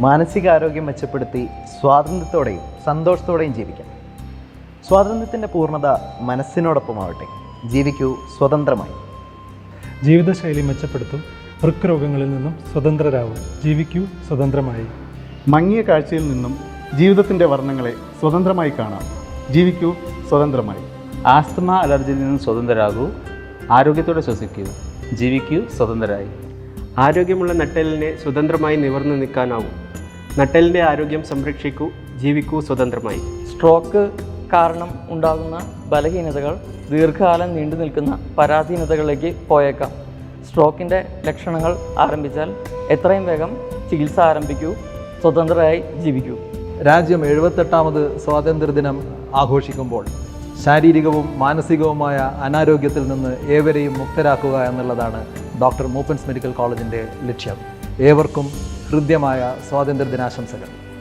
മാനസികാരോഗ്യം മെച്ചപ്പെടുത്തി സ്വാതന്ത്ര്യത്തോടെയും സന്തോഷത്തോടെയും ജീവിക്കാം. സ്വാതന്ത്ര്യത്തിന്റെ പൂർണത മനസ്സിനോടൊപ്പമാവട്ടെ. ജീവിക്കൂ സ്വതന്ത്രമായി. ജീവിതശൈലി മെച്ചപ്പെടുത്തും. വൃക്ക് രോഗങ്ങളിൽ നിന്നും സ്വതന്ത്രരാകും ജീവിക്കൂ സ്വതന്ത്രമായി. മങ്ങിയ കാഴ്ചയിൽ നിന്നും ജീവിതത്തിന്റെ വർണങ്ങളെ സ്വതന്ത്രമായി കാണാം. ജീവിക്കൂ സ്വതന്ത്രമായി. ആസ്തമ അലർജിയിൽ നിന്നും സ്വതന്ത്രരാകൂ. ആരോഗ്യത്തോടെ ശ്വസിക്കൂ. ജീവിക്കൂ സ്വതന്ത്രരായി. ആരോഗ്യമുള്ള നട്ടലിനെ സ്വതന്ത്രമായി നിവർന്നു നിൽക്കാനാവും. നട്ടെല്ലിന്റെ ആരോഗ്യം സംരക്ഷിക്കൂ ജീവിക്കൂ സ്വതന്ത്രമായി. സ്ട്രോക്ക് കാരണം ഉണ്ടാകുന്ന ബലഹീനതകൾ ദീർഘകാലം നീണ്ടു നിൽക്കുന്ന പരാധീനതകളിലേക്ക് പോയേക്കാം. സ്ട്രോക്കിന്റെ ലക്ഷണങ്ങൾ ആരംഭിച്ചാൽ എത്രയും വേഗം ചികിത്സ ആരംഭിക്കൂ സ്വതന്ത്രരായി ജീവിക്കൂ. രാജ്യം എഴുപത്തെട്ടാമത് സ്വാതന്ത്ര്യദിനം ആഘോഷിക്കുമ്പോൾ ശാരീരികവും മാനസികവുമായ അനാരോഗ്യത്തിൽ നിന്ന് ഏവരെയും മുക്തരാക്കുക എന്നുള്ളതാണ് ഡോക്ടർ മൂപ്പൻസ് മെഡിക്കൽ കോളേജിന്റെ ലക്ഷ്യം. ഏവർക്കും ഹൃദ്യമായ സ്വാതന്ത്ര്യ ദിനാശംസകൾ